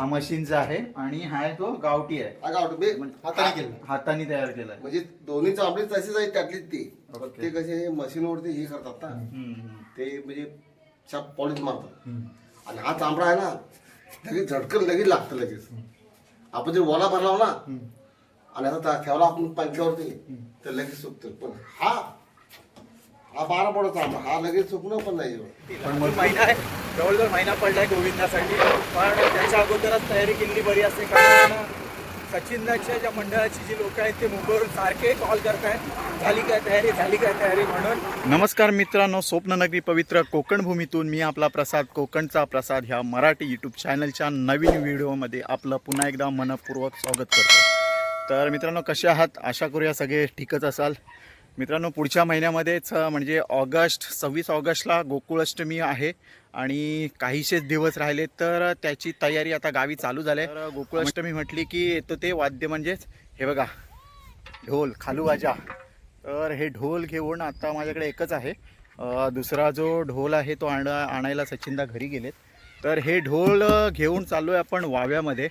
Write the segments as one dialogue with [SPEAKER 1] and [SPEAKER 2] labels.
[SPEAKER 1] हा मशीनचा आहे आणि हा आहे तो गावठी आहे.
[SPEAKER 2] हा गावठी बे- हाताने केलं.
[SPEAKER 1] हाताने तयार केलाय
[SPEAKER 2] म्हणजे दोन्ही चांबडी तशीच आहे त्यातलीच ती. ते कसे मशीनवरती हे करतात ना
[SPEAKER 1] हम्म, हम्म.
[SPEAKER 2] ते म्हणजे छाप पॉलिश मारतात. आणि हा चांबडा आहे ना लगेच झटकन लगेच लागतं लगेच. आपण जर ओला भरला ना आणि आता त्या- ठेवला आपण पंख्यावरती तर लगेच सुकतं. पण हा हा बारा पडत चांबडा हा लगेच सुकणं पण नाही एवढं.
[SPEAKER 1] पण मग जवळजवळ महिना पडलाय गोविंदासाठी पण त्याच्या अगोदरच तयारी केलेली बरी असते. कारण सचिनच्या ज्या मंडळाची जी लोक आहेत ते मुंबईवरून सारखे कॉल करतायत. झाली काय तयारी? झाली काय तयारी म्हणून. नमस्कार मित्रांनो स्वप्ननगरी पवित्र कोकण भूमीतून मी आपला प्रसाद कोकणचा प्रसाद ह्या मराठी यूट्यूब चॅनलच्या नवीन व्हिडिओमध्ये आपलं पुन्हा एकदा मनपूर्वक स्वागत करतो. तर मित्रांनो कसे आहात? आशा करूया सगळे ठीकच असाल. मित्रांनो पुढच्या महिन्यामध्येच म्हणजे ऑगस्ट सव्वीस ऑगस्टला गोकुळाष्टमी आहे आणि काहीशेच दिवस राहिले तर त्याची तयारी आता गावी चालू झाली आहे. तर गोकुळाष्टमी म्हटली की येतो ते वाद्य म्हणजेच हे बघा ढोल खालूबाजा तर हे ढोल घेऊन आता माझ्याकडे एकच आहे. दुसरा जो ढोल आहे तो आण आणायला सचिनदा घरी गेलेत. तर हे ढोल घेऊन चाललो आहे आपण वाव्यामध्ये.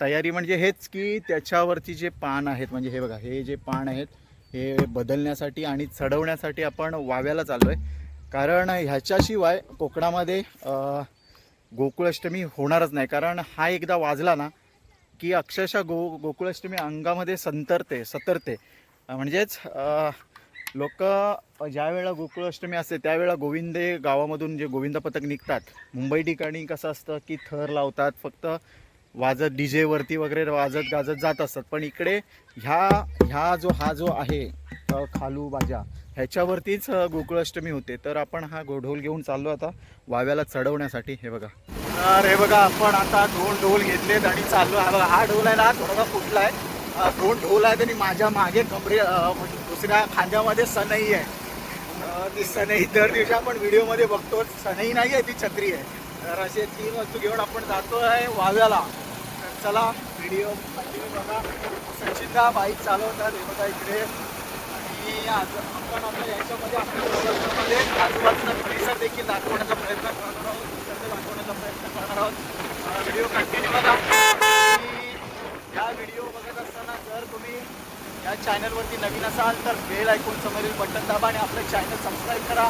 [SPEAKER 1] तयारी म्हणजे हेच की त्याच्यावरती जे पान आहेत म्हणजे हे बघा हे जे पान आहेत हे बदलण्यासाठी आणि चढवण्यासाठी आपण वाव्याला चाललो आहे कारण ह्याच्याशिवाय कोकणामध्ये गोकुळाष्टमी होणारच नाही. कारण हा एकदा वाजला ना की अक्षरशः गो गोकुळाष्टमी अंगामध्ये संतरते सतरते. म्हणजेच लोक ज्यावेळेला गोकुळाष्टमी असते त्यावेळेला गोविंदे गावामधून जे गोविंद पथक निघतात. मुंबई ठिकाणी कसं असतं की थर लावतात फक्त वाजत डी जेवरती वगैरे वाजत गाजत जात असतात. पण इकडे ह्या ह्या जो हा जो आहे खालू बाजा ह्याच्यावरतीच गोकुळाष्टमी होते. तर आपण हा ढोल घेऊन चाललो आता वाव्याला चढवण्यासाठी. हे बघा. तर हे बघा आपण आता दोन ढोल घेतलेत आणि चाललो. हा बघा हा ढोल आहे ना थोडासा फुटला आहे दोन ढोल आहेत आणि माझ्या मागे कमरे म्हणजे दुसऱ्या खांद्यामध्ये सनई आहे. ती सनई. दर दिवशी आपण व्हिडिओमध्ये बघतो सनई नाही आहे ती छत्री आहे. तर असे तीन वस्तू घेऊन आपण जातो आहे वाव्याला. चला व्हिडिओ कंटिन्यू बघा. सचिनदा बाईक चालवतात हे बघा इकडे. आणि आज आपण आपल्या याच्यामध्ये आपल्यामध्ये आजूबाजूचा परिसर देखील दाखवण्याचा प्रयत्न करणार आहोत. निसर्ग दाखवण्याचा प्रयत्न करणार आहोत. व्हिडिओ कंटिन्यू बघा. या व्हिडिओ बघत असताना जर तुम्ही या चॅनलवरती नवीन असाल तर बेल ऐकून समोरील बटन दाबा आणि आपलं चॅनल सबस्क्राईब करा.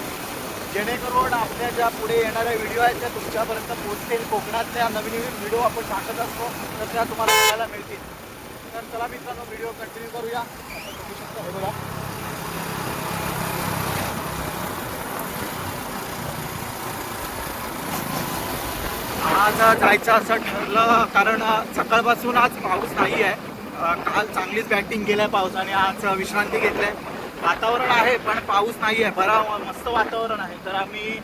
[SPEAKER 1] जेणेकरून आपल्या ज्या पुढे येणाऱ्या व्हिडिओ आहेत त्या तुमच्यापर्यंत पोहोचतील. कोकणातल्या नवीन नवीन व्हिडिओ आपण टाकत असतो तर त्या तुम्हाला बघायला मिळतील. तर चला मित्रांनो व्हिडिओ कंटिन्यू करूया. आपण बघू शकता हे बघा. आज जायचं असं ठरलं कारण सकाळपासून आज पाऊस नाही आहे काल चांगलीच बॅटिंग केलं आहे पावसाने. आज विश्रांती घेतली आहे. वातावरण आहे पण पाऊस नाही आहे बरा मस्त वातावरण आहे. तर आम्ही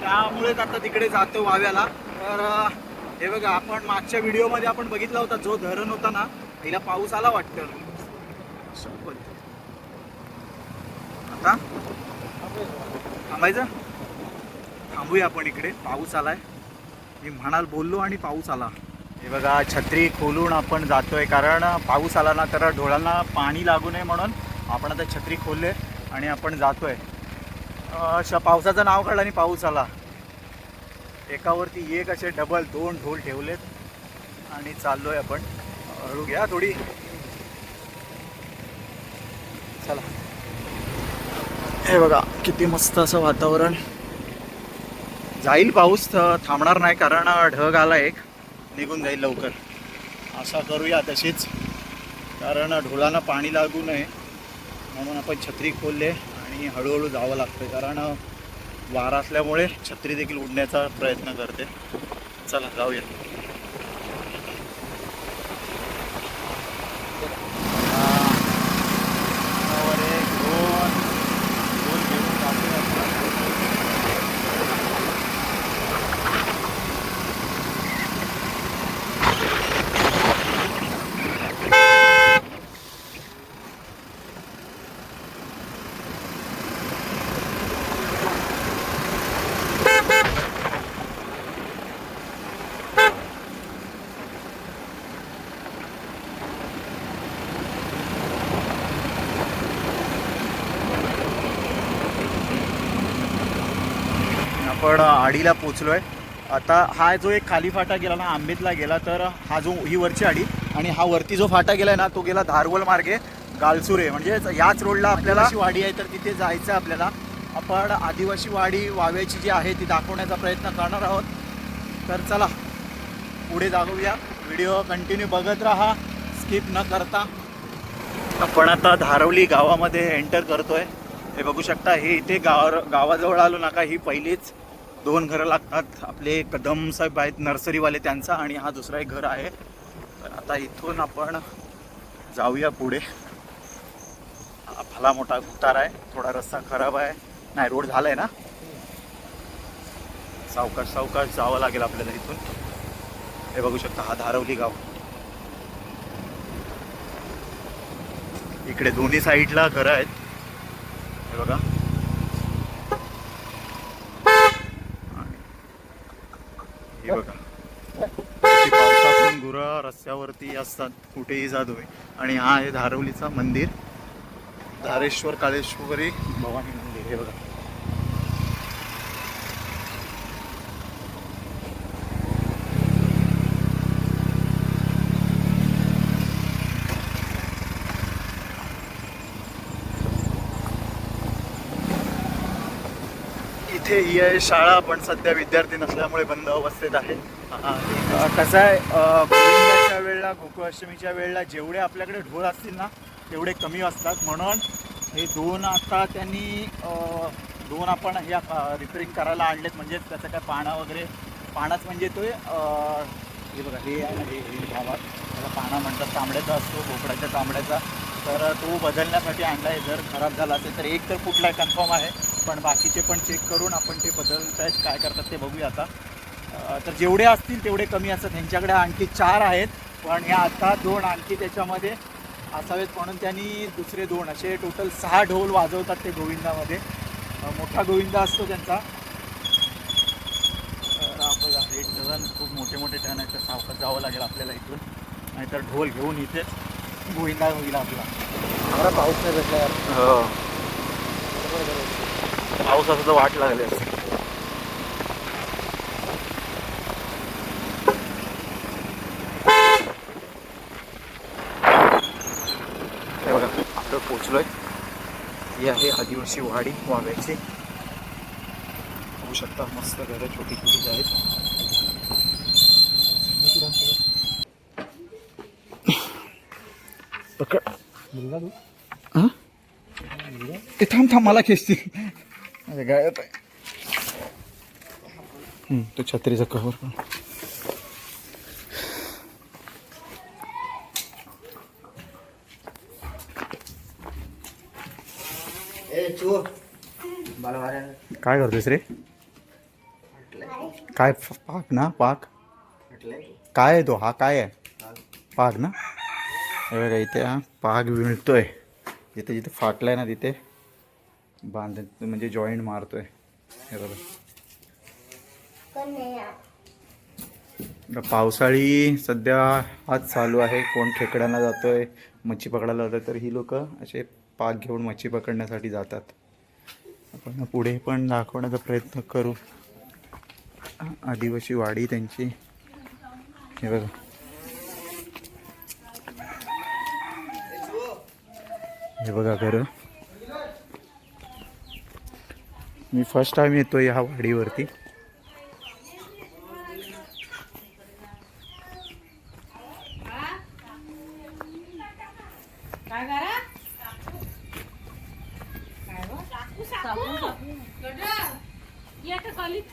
[SPEAKER 1] त्यामुळेच आता तिकडे जातो वाव्याला. तर हे बघा आपण मागच्या व्हिडिओमध्ये आपण बघितला होता जो धरण होता ना तिला पाऊस आला वाटतं. आता? थांबायचं? थांबूया आपण इकडे. पाऊस आलाय. मी म्हणाल बोललो आणि पाऊस आला. हे बघा छत्री खोलून आपण जातोय कारण पाऊस आला ना तर ढोळांना पाणी लागू नये म्हणून आपण आता छत्री खोलले आणि आपण जातोय. आहे श पावसाचं नाव काढलं आणि पाऊस आला. एकावरती एक असे डबल दोन ढोल ठेवलेत आणि चाललोय आपण. हळू घ्या थोडी. चला. हे बघा किती मस्त असं वातावरण. जाईल पाऊस थांबणार नाही कारण ढग आला एक. निघून जाईल लवकर. असा करूया तशीच. कारण ढोलांना पाणी लागू नये. म्हणून आपण छत्री खोलले आणि हळूहळू जावं लागतं कारण वारा असल्यामुळे छत्री देखील उडण्याचा प्रयत्न करते. चला जाऊया हा. वर एक, दोन दोन घेऊन जातोय आपण. आपण आडीला पोचलो आहे आता हा जो एक खाली फाटा गेला ना आंबेतला गेला तर हा जो ही वरची आडी आणि हा वरती जो फाटा गेलाय ना तो गेला धारवल मार्गे गालसुरे. म्हणजे याच रोडला आपल्याला आदिवासी वाडी आहे तर तिथे जायचं आहे आपल्याला. आपण आदिवासी वाडी वाव्याची जी आहे ती दाखवण्याचा प्रयत्न करणार आहोत. तर चला पुढे जाऊया. व्हिडिओ कंटिन्यू बघत राहा. स्किप न करता. आपण आता धारवली गावामध्ये एंटर करतोय. हे बघू शकता हे इथे गाव गावाजवळ आलो ना का ही पहिलीच दोन घरं लागतात. आपले कदम साहेब आहेत नर्सरीवाले त्यांचा आणि हा दुसरा एक घर आहे. तर आता इथून आपण जाऊया पुढे. हा भला मोठा उतार आहे. थोडा रस्ता खराब आहे. नाही रोड झालाय ना? सावकाश सावकाश जावं लागेल आपल्याला इथून. हे बघू शकता हा धारवली गाव. इकडे दोन्ही साईडला घरं आहेत हे बघा आणि हे बघा अशी पावसातून गुरं रस्त्यावरती असतात कुठेही जा आणि हा आहे धारवलीचा मंदिर. धारेश्वर काळेश्वरी भवानी मंदिर हे बघा इथे ही आहे शाळा पण सध्या विद्यार्थी नसल्यामुळे बंद अवस्थेत आहे. कसं आहे गोविंदाच्या वेळेला गोकुळाष्टमीच्या वेळेला जेवढे आपल्याकडे ढोल असतील ना तेवढे कमी असतात. म्हणून हे दोन आता त्यांनी दोन आपण ह्या रिपेरिंग करायला आणलेत. म्हणजे त्याचं काय पानं वगैरे पानाच म्हणजे तो हे बघा हे आहे हे हे भावात. त्याला पाना म्हणतात तांबड्याचा असतो भोपळ्याच्या तांबड्याचा. तर तो बदलण्यासाठी आणला आहे. जर खराब झाला असेल तर एक तर कुठला कन्फर्म आहे पण बाकीचे पण चेक करून आपण ते बदलत आहेत काय करतात ते बघूया आता. तर जेवढे असतील तेवढे कमी असतात. त्यांच्याकडे आणखी चार आहेत. पण ह्या आता दोन आणखी त्याच्यामध्ये असावेत म्हणून त्यांनी दुसरे दोन असे टोटल सहा ढोल वाजवतात ते गोविंदामध्ये. मोठा गोविंदा असतो त्यांचा. एक डझन खूप मोठे मोठे टन आहेत तर सावकाश जावं लागेल आपल्याला इथून. नाहीतर ढोल घेऊन इथेच गोविंदा होईल आपला
[SPEAKER 3] मला पाऊस नाही भेटला यार.
[SPEAKER 1] हो. पावसाचं तर वाट लागली. बघा आपण पोचलोय. ही आहे आदिवासी वाडी वाव्याची. बघू शकता मस्त घरं छोटी छोटी आहेत. पकड
[SPEAKER 3] मुलगा तू?
[SPEAKER 1] हा? ते थांब थांब मला खेचतील अरे गायब आहे. हम्म, तो छत्रीचा कव्हर पण काय करतोस रे? काय पाक ना पाक. काय आहे तो? हा काय आहे? पाग ना. हे बघा इथे हा पाग विणतोय. जिथे जिथे फाटलाय ना तिथे बांध म्हणजे जॉईंट मारतोय. हे बघा. आता पावसाळी सध्या हाच चालू आहे. कोण खेकड्याला जातोय मच्छी पकडायला जातोय तर ही लोक असे पाक घेऊन मच्छी पकडण्यासाठी जातात. आपण पुढे पण दाखवण्याचा प्रयत्न करू. आदिवासी वाडी त्यांची. हे बघा. हे बघा घर मी फर्स्ट टाइम येतो ह्या वाडीवरती
[SPEAKER 4] काय करा काय गं? गड्या, ये का कॉलीत?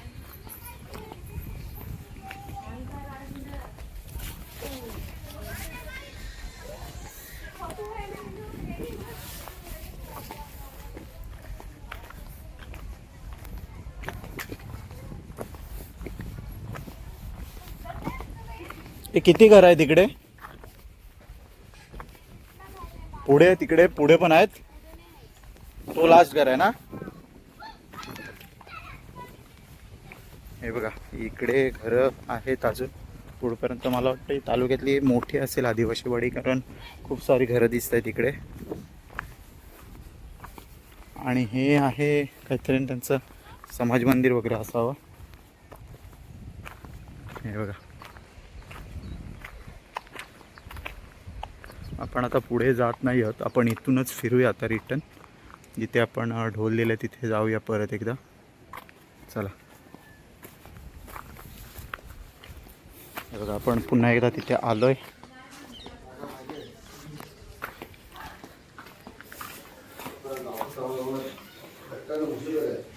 [SPEAKER 1] हे किती घर आहे तिकडे पुढे तिकडे पुढे पण आहेत. तो लास्ट घर आहे ना? हे बघा इकडे घर आहेत अजून. पुढपर्यंत मला वाटतं तालुक्यातली मोठी असेल आदिवासीवाडी कारण खूप सारी घरं दिसत आहेत इकडे. आणि हे आहे काहीतरी त्यांचं समाज मंदिर वगैरे असावं. हे बघा. आपण आता पुढे जात नाही आहोत. आपण इथूनच फिरूया आता रिटर्न जिथे आपण अ, ढोल दिले तिथे जाऊया परत एकदा. चला. हे बघा आपण पुन्हा एकदा तिथे आलोय.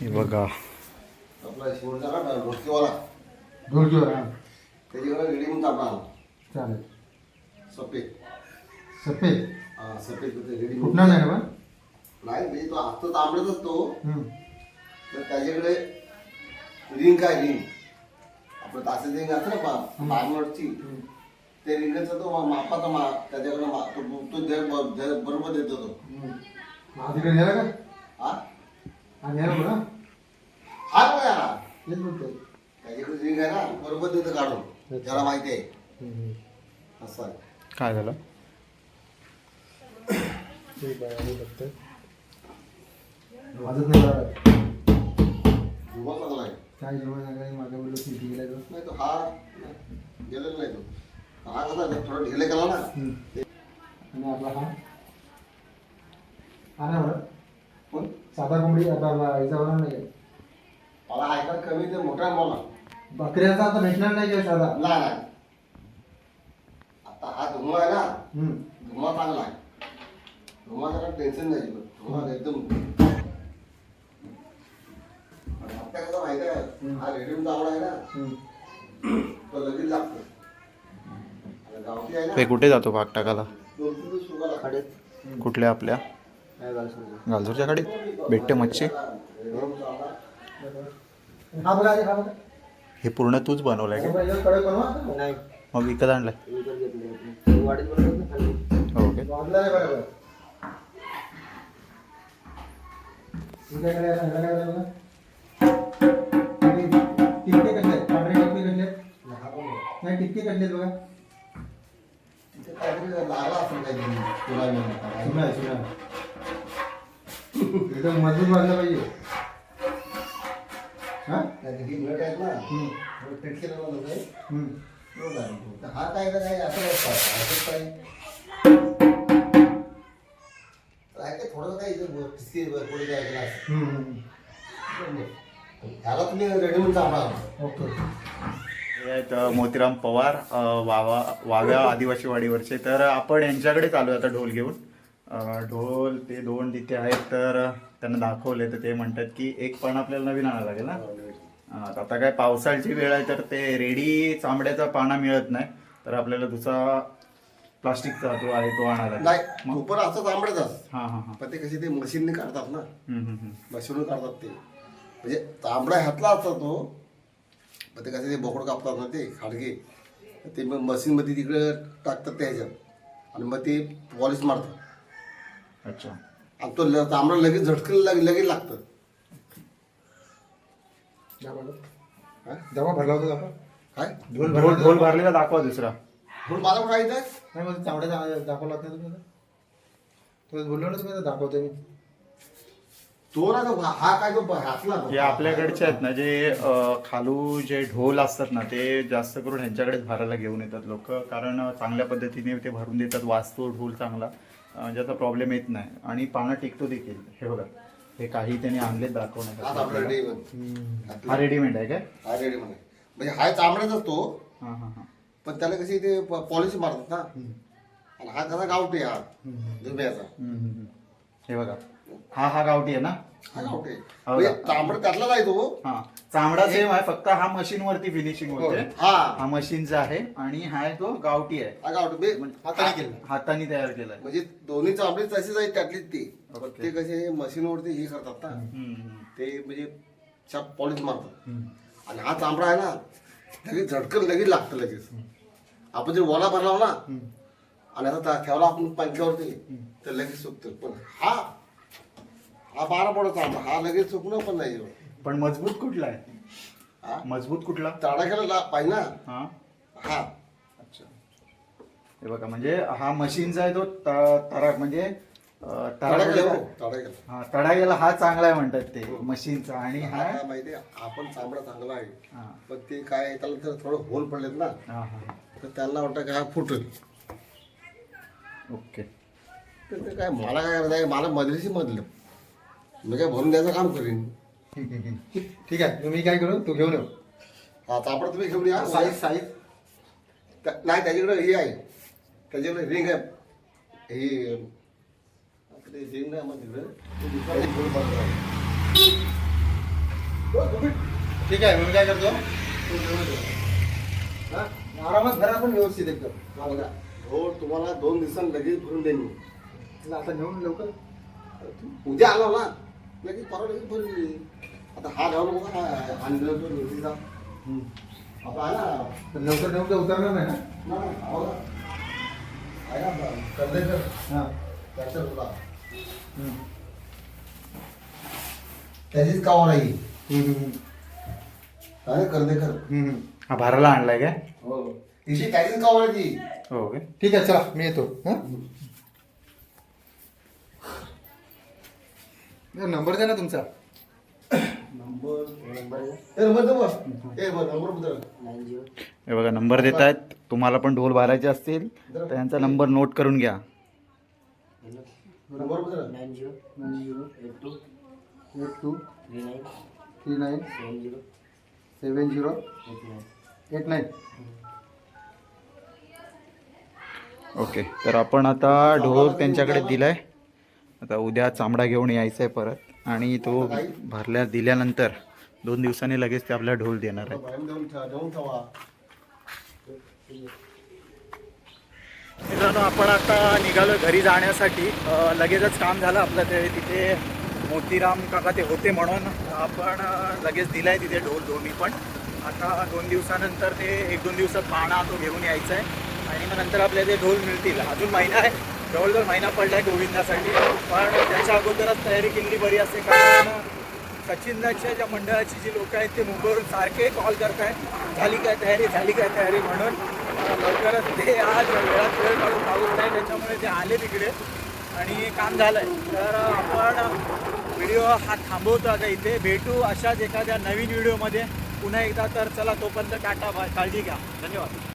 [SPEAKER 1] हे बघा.
[SPEAKER 2] त्याच्याकडे रेडी म्हणून आपला आला.
[SPEAKER 3] चालेल.
[SPEAKER 2] सफेद
[SPEAKER 3] सफेद.
[SPEAKER 2] हा सफेद रेडी
[SPEAKER 3] फुटणार नाही ना बा?
[SPEAKER 2] नाही म्हणजे तो असतो तांबडतच तो.
[SPEAKER 3] हम्म.
[SPEAKER 2] तर त्याच्याकडे रिंग काय रिंग. आपलं तासे रिंग असतं ना पा पानवरची ते रिंगचा तो मा- मापाचा मा त्याच्याकडे मा- तो तो दर ब- दर बरोबर देतो तो.
[SPEAKER 3] हम्म. तिकडे नेला का?
[SPEAKER 2] हा?
[SPEAKER 3] हा नेला बघा
[SPEAKER 2] हा काय याला.
[SPEAKER 3] तेच बोलतोय
[SPEAKER 2] त्याच्याकडे रिंग आहे ना बरोबर देतो काढून. त्याला माहिती आहे.
[SPEAKER 3] हम्म.
[SPEAKER 2] असं आहे.
[SPEAKER 1] काय झालं
[SPEAKER 3] ठीक आहे आम्ही बघतोय वाजत नाही काय जेवण सगळ्यांनी मागे बोललो गेला तो.
[SPEAKER 2] नाही तो हा गेलेला नाही तो. हा कसा थोडं ढिले केला ना.
[SPEAKER 3] आणि आपला हा? हा ना बरं.
[SPEAKER 2] पण
[SPEAKER 3] साधा कोंबडी आता याचा बरं नाही?
[SPEAKER 2] मला ऐकायला कमी ते मोठा बोला
[SPEAKER 3] बकऱ्याचा आता भेटणार नाही का साधा?
[SPEAKER 2] नाही आता हा धुमा आहे ना.
[SPEAKER 3] हम्म.
[SPEAKER 2] धुमा चांगला आहे. धुमा जरा टेन्शन नाही धुमा एकदम आणि आता कसं माहिती आहे हा रेडियम चांगला आहे ना.
[SPEAKER 3] हम्म.
[SPEAKER 2] तो लगेच लागतो. आणि गावठी आहे
[SPEAKER 1] ते
[SPEAKER 2] ना
[SPEAKER 1] कुठे जातो भाग टाकायला?
[SPEAKER 2] दोन तीन दिवस सुका लागतो.
[SPEAKER 1] कुठल्या आपल्या?
[SPEAKER 3] काय झालं समजा.
[SPEAKER 1] कडे भेटते मच्छी.
[SPEAKER 3] हा बघा आधी हा बघा.
[SPEAKER 1] हे पूर्ण तूच बनवलंय का?
[SPEAKER 3] याच्यावर कडक बनवा. नाही
[SPEAKER 1] मग विकत आणलाय.
[SPEAKER 3] घेतली ना खाली.
[SPEAKER 1] हो ओके.
[SPEAKER 3] वाजला नाही बरोबर ह्याला काय झालं टिपके कसे आहेत? पांढरे टिपके कसे आहेत? नाही टिपके कसे आहेत बघा.
[SPEAKER 2] तिथे काहीतरी लागला असेल काहीतरी. तुला मी
[SPEAKER 3] सुना सुना एकदम मजबूत बांधला पाहिजे. हा?
[SPEAKER 2] ही मिळत आहेत ना.
[SPEAKER 3] हम्म.
[SPEAKER 2] थोडं. तर हा काय का काय असं. असंच काय पुढे तुम्ही रेडीमेड चांगला
[SPEAKER 3] ओके
[SPEAKER 1] आहेत मोतीराम पवार वावा वाव्या आदिवासी वाडीवरचे. तर आपण यांच्याकडे चालू आहे आता ढोल घेऊन. ढोल ते दोन तिथे आहेत तर त्यांना दाखवले तर ते म्हणतात की एक पण आपल्याला नवीन आणायला लागेल ना तर आता काय पावसाळ्याची वेळ आहे तर ते रेडी चांबड्याचा पाना मिळत नाही. तर आपल्याला दुसरा प्लास्टिकचा जो आहे तो आणायला
[SPEAKER 2] नाही खूप असं तांबडच
[SPEAKER 1] हां हां हां.
[SPEAKER 2] पण ते कसे ते मशीनने काढतात ना.
[SPEAKER 1] हम्म, हम्म, हम्म.
[SPEAKER 2] मशीनवर काढतात ते. म्हणजे तांबडा ह्यातला असतो तो. पण ते कसे ते बोकड कापतात ना ते खाडगे. ते मग मशीनमध्ये तिकडे टाकतात त्या ह्याच्यात. आणि मग ते पॉलिश मारतात.
[SPEAKER 1] अच्छा.
[SPEAKER 2] आणि तो ल- तांबडा लगेच झटकन लगे लगेच लागतं. हा?
[SPEAKER 3] भरला होता आपण
[SPEAKER 2] काय?
[SPEAKER 3] ढोल
[SPEAKER 1] ढोल
[SPEAKER 3] भरला
[SPEAKER 1] ढोल भरलेला दाखवा दुसरा.
[SPEAKER 2] म्हणून मला कुठं आहे
[SPEAKER 3] नाही मग चावड्या दा- दाखवला होता तुम्ही आता? तो बोललो ना तुम्ही दाखवतो मी.
[SPEAKER 2] तो ना तो हा काय तो तो.
[SPEAKER 1] आपल्याकडचे आहेत ना जे अ, खालू जे ढोल असतात ना ते जास्त करून ह्यांच्याकडेच भरायला घेऊन येतात लोक. कारण चांगल्या पद्धतीने ते भरून देतात वाचतो ढोल चांगला. अ, ज्याचा प्रॉब्लेम येत नाही. आणि पानं टिकतो देखील. हे बघा हे काही त्यांनी आणले दाखवण्यासाठी
[SPEAKER 2] आपला
[SPEAKER 1] आपल्याला.
[SPEAKER 2] रेडी
[SPEAKER 1] हा रेडीमेड आहे काय?
[SPEAKER 2] हा रेडी म्हणे म्हणजे हा तांबडाच असतो
[SPEAKER 1] हां हां हां.
[SPEAKER 2] पण त्याला कशी ते पॉलिश मारतात ना. आणि हा कसा गावठी हा
[SPEAKER 1] हम्म. हे बघा. हा हा गावठी आहे ना?
[SPEAKER 2] हा गावठी
[SPEAKER 1] हो
[SPEAKER 2] म्हणजे
[SPEAKER 1] का?
[SPEAKER 2] तांबड त्यातला आहे तो.
[SPEAKER 1] हा. चांबडा सेम आहे फक्त हा मशीन वरती फिनिशिंग होते
[SPEAKER 2] हा.
[SPEAKER 1] हा मशीनचा आहे आणि हा आहे तो गावठी आहे.
[SPEAKER 2] हा गावठी म्हणजे
[SPEAKER 3] हाताने केलं
[SPEAKER 1] हाताने तयार केलाय
[SPEAKER 2] म्हणजे दोन्ही चांबडी तशीच आहेत त्यातलीच ती. पण ते कसे मशीनवरती हे करतात ना
[SPEAKER 1] हम्म.
[SPEAKER 2] ते म्हणजे छाप पॉलिश मारतात. आणि हा चांबडा आहे ना लगेच झटकन लगेच लागतं लगेच. आपण जर ओला भरला ना आणि आता ठेवला आपण पंख्यावरती तर लगेच सुकतं पण हा हा बारा पडत चांबडा हा लगेच सुकणं पण नाही
[SPEAKER 1] पण मजबूत कुठला आहे?
[SPEAKER 2] हा?
[SPEAKER 1] मजबूत कुठला?
[SPEAKER 2] तडाख्याला पाहिजे ना.
[SPEAKER 1] हा?
[SPEAKER 2] हा.
[SPEAKER 1] अच्छा. हे बघा म्हणजे हा मशीनचा आहे तो त- तरा म्हणजे
[SPEAKER 3] अं,
[SPEAKER 2] तडा गेला.
[SPEAKER 3] तडाखेला
[SPEAKER 2] हो,
[SPEAKER 3] हा हा चांगला आहे म्हणतात ते मशीनचा आणि हा
[SPEAKER 2] माहिती आपण चांबडा चांगला आहे.
[SPEAKER 3] हा.
[SPEAKER 2] पण ते काय त्याला तर थोडं होल पडलेत ना
[SPEAKER 3] हा हा.
[SPEAKER 2] तर त्यांना वाटतं की हा फुटेल.
[SPEAKER 3] ओके.
[SPEAKER 2] तर ते काय मला काय करायचं आहे मला मदरीशी मधलं मी काय भरून द्यायचं काम करीन?
[SPEAKER 3] ठीक आहे, ठीक आहे. ठीक आहे तुम्ही काय करू? तू घेऊन येऊ.
[SPEAKER 2] हा चापड तुम्ही घेऊन या.
[SPEAKER 3] Size size.
[SPEAKER 2] त्या- नाही त्याच्याकडे हे आहे. त्याच्याकडे रिंग आहे. ही आपली रिंग नाही मग तिकडे. ते दुसरं एक घेऊन बघतो. हो,
[SPEAKER 3] ठीक आहे मी काय करतो? तू घेऊन हा? आरामात भरा पण व्यवस्थित एकदम.
[SPEAKER 2] हा बघा. हो तुम्हाला दोन दिवसांनी लगेच भरून देईन मी.
[SPEAKER 3] आता नेऊन लवकर.
[SPEAKER 2] उद्या आलो ना लगेच परवा लगेच भरून देईन. आता हा घालू बघा हा आहे ना.
[SPEAKER 3] तर लवकर नेऊन तर उतरणार नाही ना?
[SPEAKER 2] ना, ना, हा बघा. आहे ना कर्देकर
[SPEAKER 3] हा.
[SPEAKER 2] त्याच्या तुला
[SPEAKER 3] हम्म.
[SPEAKER 2] त्याचीच कावा नाही
[SPEAKER 3] हम्म, हम्म, हम्म.
[SPEAKER 2] आहे कर्देकर
[SPEAKER 3] हम्म, हम्म. हा भाराला आणलाय काय?
[SPEAKER 2] हो. तिची ती.
[SPEAKER 3] हो काय ठीक आहे चला मी येतो. हा? नंबर द्या ना तुमचा.
[SPEAKER 2] नंबर नंबर ए नंबर दे बघ. ए बघ नंबर बदल
[SPEAKER 5] हे बघा नंबर देत आहेत तुम्हाला पण ढोल भरायचे असतील तर यांचा नंबर नोट करून घ्या.
[SPEAKER 2] नंबर बदल
[SPEAKER 3] nine zero. Eight two. Eight two. Three nine. Seven zero. येत नाईन
[SPEAKER 5] ओके तर आपण आता ढोल त्यांच्याकडे दिलाय. आता उद्या चामडा घेऊन यायचा आहे परत. आणि तो भरल्या दिल्यानंतर दोन दिवसांनी लगेच ते आपल्याला ढोल देणार आहे
[SPEAKER 1] मित्रांनो आपण आता निघालो घरी जाण्यासाठी. लगेचच काम झालं आपलं ते तिथे मोतीराम काका ते होते म्हणून आपण लगेच दिलाय तिथे ढोल दोन्ही पण. आता दोन दिवसानंतर ते एक दोन दिवसात पाणा तो घेऊन यायचा आहे. आणि मग नंतर आपल्या ते ढोल मिळतील. अजून महिना आहे. जवळजवळ महिना पडला आहे गोविंदासाठी. पण त्याच्या अगोदरच तयारी केलेली बरी असते. कारण सचिनदाच्या ज्या मंडळाची जी लोक आहेत ते मुंबईवरून सारखे कॉल करतायत. झाली काय तयारी? झाली काय तयारी म्हणून. लवकरच ते आज वेळात वेळ काढून पाऊस नाही त्याच्यामुळे ते आले तिकडे. आणि काम झालंय. तर आपण व्हिडिओ हा थांबवतो आता इथे. भेटू अशाच एखाद्या नवीन व्हिडिओमध्ये. पुन्हा एकदा तर चला तोपर्यंत टाटा बाय काळजी घ्या. धन्यवाद.